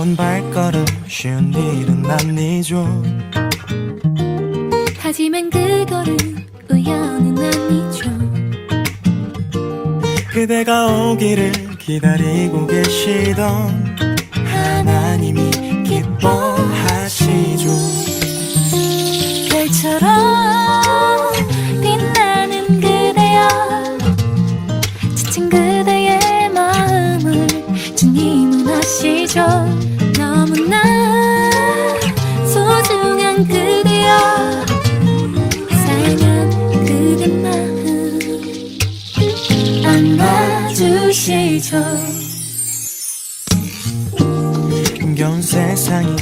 발걸음 쉬운 일은 아니죠. 하지만 그거는 우연은 아니죠. 그대가 오기를 기다리고 계시던 하나님이 기뻐하시죠. 별처럼 빛나는 그대여 지친 그대의 마음을 주님은 아시죠 안아주시죠. 힘겨운 세상이